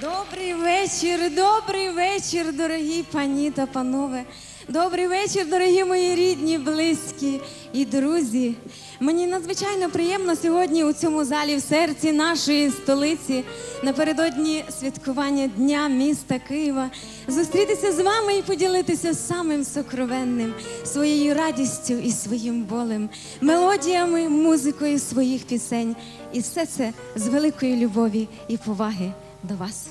Добрий вечір, добрий вечір, дорогі пані та панове. Добрий вечір, дорогі мої рідні, близькі і друзі. Мені надзвичайно приємно сьогодні у цьому залі в серці нашої столиці напередодні святкування Дня міста Києва зустрітися з вами і поділитися самим сокровенним своєю радістю і своїм болем, мелодіями, музикою своїх пісень. І все це з великої любові і поваги до вас.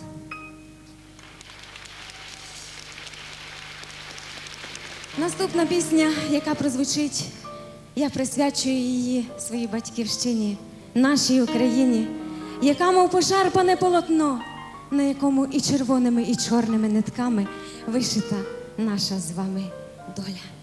Наступна пісня, яка прозвучить, я присвячую її своїй батьківщині, нашій Україні, яка мов пошарпане полотно, на якому і червоними, і чорними нитками вишита наша з вами доля.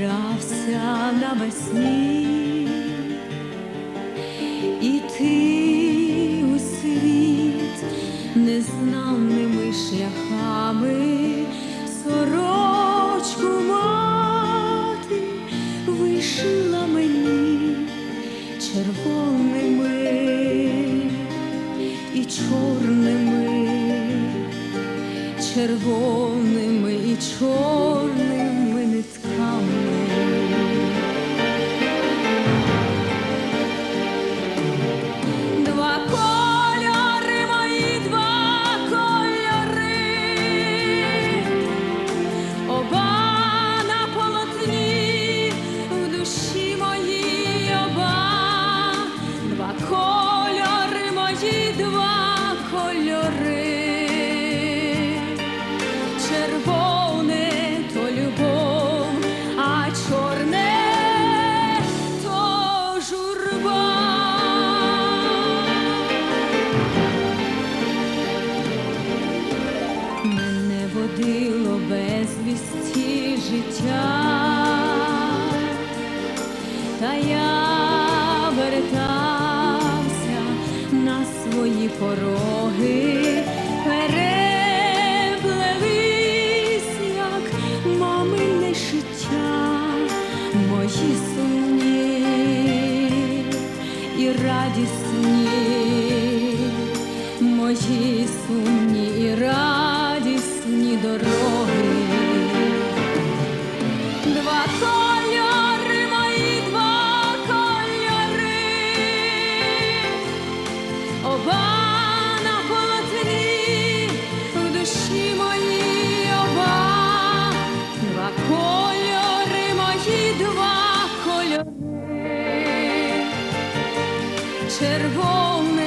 збирався навесні, ти у світ незнаними шляхами, сорочку Червоне то любов, а чорне то журба. Мене водило безвісті життя, та я вертався на свої пороги, мої сумні і радісні дороги. Два кольори мої, два кольори, оба на полотні, в душі моїй оба, два кольори мої, два кольори, червоне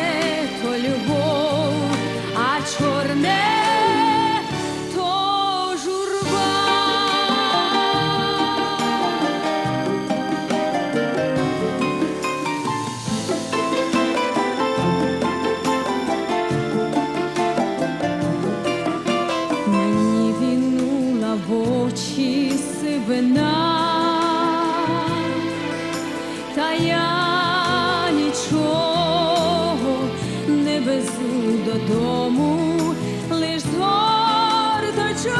додому, лиш згорточок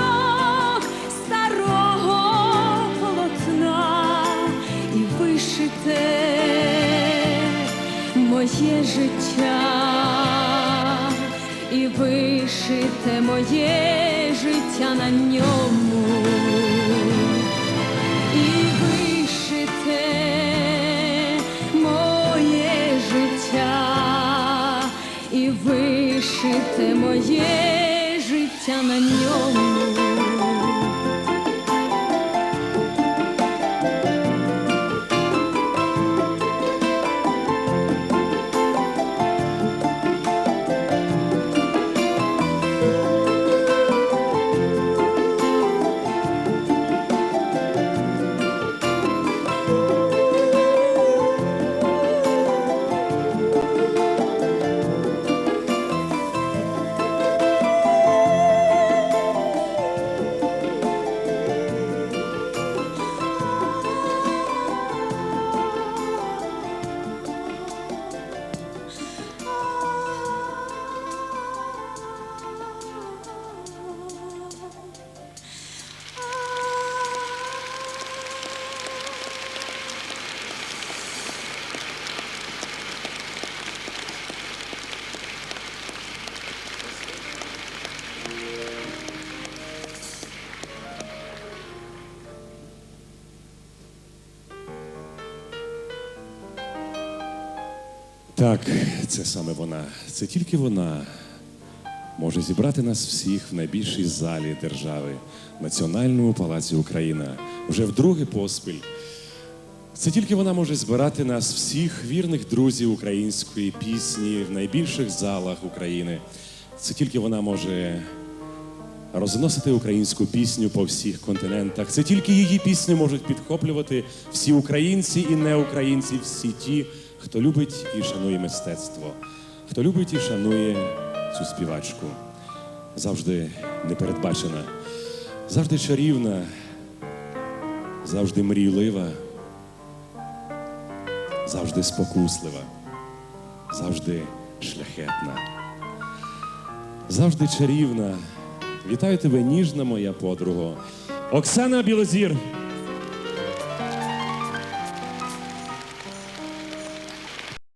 старого полотна і вишите моє життя і вишите моє життя на ньому. Моє життя Так, це саме вона. Це тільки вона може зібрати нас всіх в найбільшій залі держави, Національному палаці Україна, вже вдруге поспіль. Це тільки вона може збирати нас всіх вірних друзів української пісні в найбільших залах України. Це тільки вона може розносити українську пісню по всіх континентах. Це тільки її пісні можуть підхоплювати всі українці і неукраїнці, всі ті, хто любить і шанує мистецтво, хто любить і шанує цю співачку. Завжди непередбачена, завжди чарівна, завжди мрійлива, завжди спокуслива, завжди шляхетна завжди чарівна. Вітаю тебе, ніжна моя подруга. Оксана Білозір.